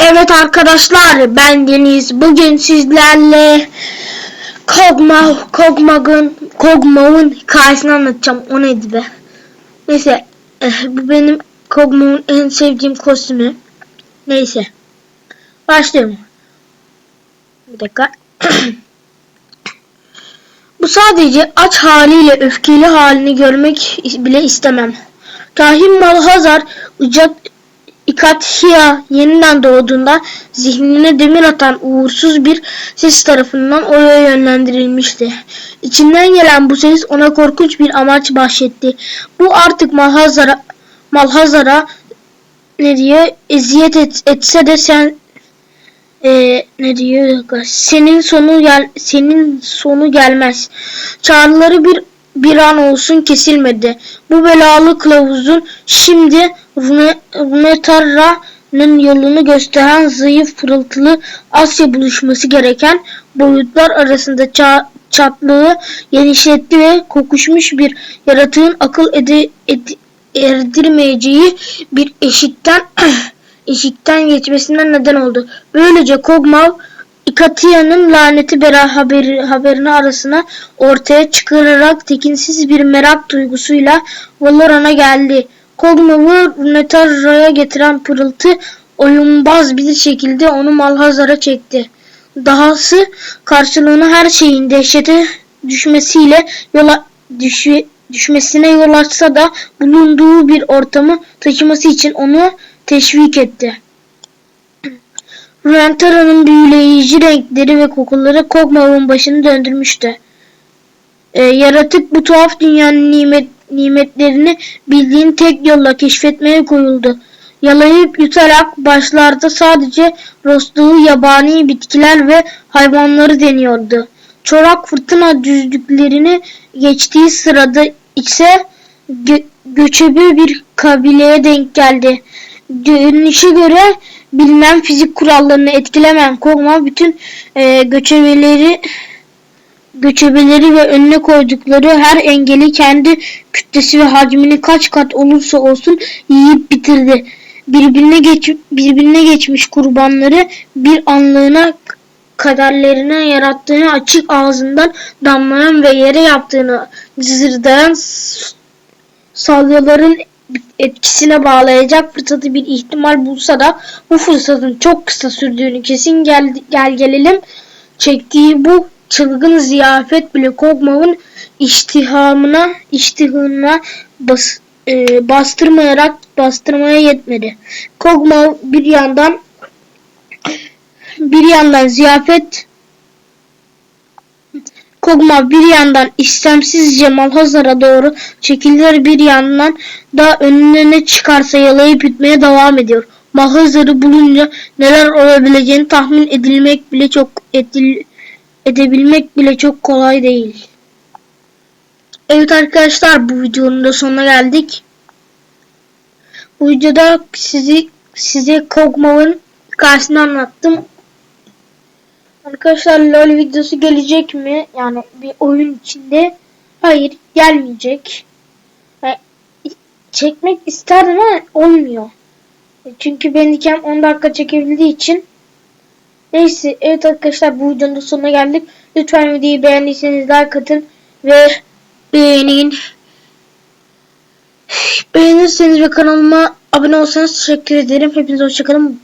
Evet arkadaşlar ben Deniz. Bugün sizlerle Kog'Maw, Kog'Maw'ın Kog'Maw'ın hikayesini anlatacağım. O neydi be? Neyse eh, bu benim Kog'Maw'ın en sevdiğim kostümü. Neyse. Başlayalım. Bir dakika. bu sadece aç haliyle öfkeli halini görmek bile istemem. Kahin Malhazar Ucat İkathia yeniden doğduğunda zihnine demir atan uğursuz bir ses tarafından oraya yönlendirilmişti. İçinden gelen bu ses ona korkunç bir amaç bahşetti. Bu artık Malhazar'a Malhazar'a ne diyor eziyet et, etse de sen e, ne diyor senin sonu gel senin sonu gelmez. Çağrıları bir bir an olsun kesilmedi. Bu belalı kılavuzun şimdi Runeterra'nın yolunu gösteren zayıf pırıltılı Asya buluşması gereken boyutlar arasında ça- çatlığı genişletti ve kokuşmuş bir yaratığın akıl ede- ed- erdirmeyeceği bir eşikten eşikten geçmesinden neden oldu. Böylece Kog'Maw İkatia'nın laneti bera haberi, haberini arasına ortaya çıkararak tekinsiz bir merak duygusuyla Valoran'a geldi. Kog'Maw'ı Runeterra'ya getiren pırıltı oyunbaz bir şekilde onu Malhazar'a çekti. Dahası karşılığını her şeyin dehşete düşmesiyle yola düşü, düşmesine yol açsa da bulunduğu bir ortamı taşıması için onu teşvik etti. Runeterra'nın büyüleyici renkleri ve kokuları Kog'Maw'ın başını döndürmüştü. Ee, yaratık bu tuhaf dünyanın nimet, nimetlerini bildiğin tek yolla keşfetmeye koyuldu. Yalayıp yutarak başlarda sadece rostluğu yabani bitkiler ve hayvanları deniyordu. Çorak fırtına düzlüklerini geçtiği sırada ise gö göçebe bir kabileye denk geldi. Görünüşe göre bilinen fizik kurallarını etkilemeyen Kog'Maw bütün e, göçebeleri göçebeleri ve önüne koydukları her engeli kendi kütlesi ve hacmini kaç kat olursa olsun yiyip bitirdi. Birbirine geç birbirine geçmiş kurbanları bir anlığına kaderlerine yarattığını açık ağzından damlayan ve yere yaptığını cızırdayan salyaların etkisine bağlayacak fırsatı bir ihtimal bulsa da bu fırsatın çok kısa sürdüğünü kesin gel, gel gelelim çektiği bu çılgın ziyafet bile Kog'Maw'ın iştihamına iştihına bas, e, bastırmayarak bastırmaya yetmedi. Kog'Maw bir yandan bir yandan ziyafet Kog'Maw bir yandan istemsizce Malhazar'a doğru çekilir bir yandan da önüne ne çıkarsa yalayıp yutmaya devam ediyor. Malhazar'ı bulunca neler olabileceğini tahmin edilmek bile çok edil, edebilmek bile çok kolay değil. Evet arkadaşlar bu videonun da sonuna geldik. Bu videoda sizi size Kog'Maw'ın hikayesini anlattım. Arkadaşlar LoL videosu gelecek mi? Yani bir oyun içinde. Hayır gelmeyecek. Çekmek isterdim ama olmuyor. Çünkü Bandicam 10 dakika çekebildiği için. Neyse evet arkadaşlar bu videonun sonuna geldik. Lütfen videoyu beğendiyseniz like atın ve beğenin. Beğenirseniz ve kanalıma abone olsanız teşekkür ederim. Hepinize hoşçakalın.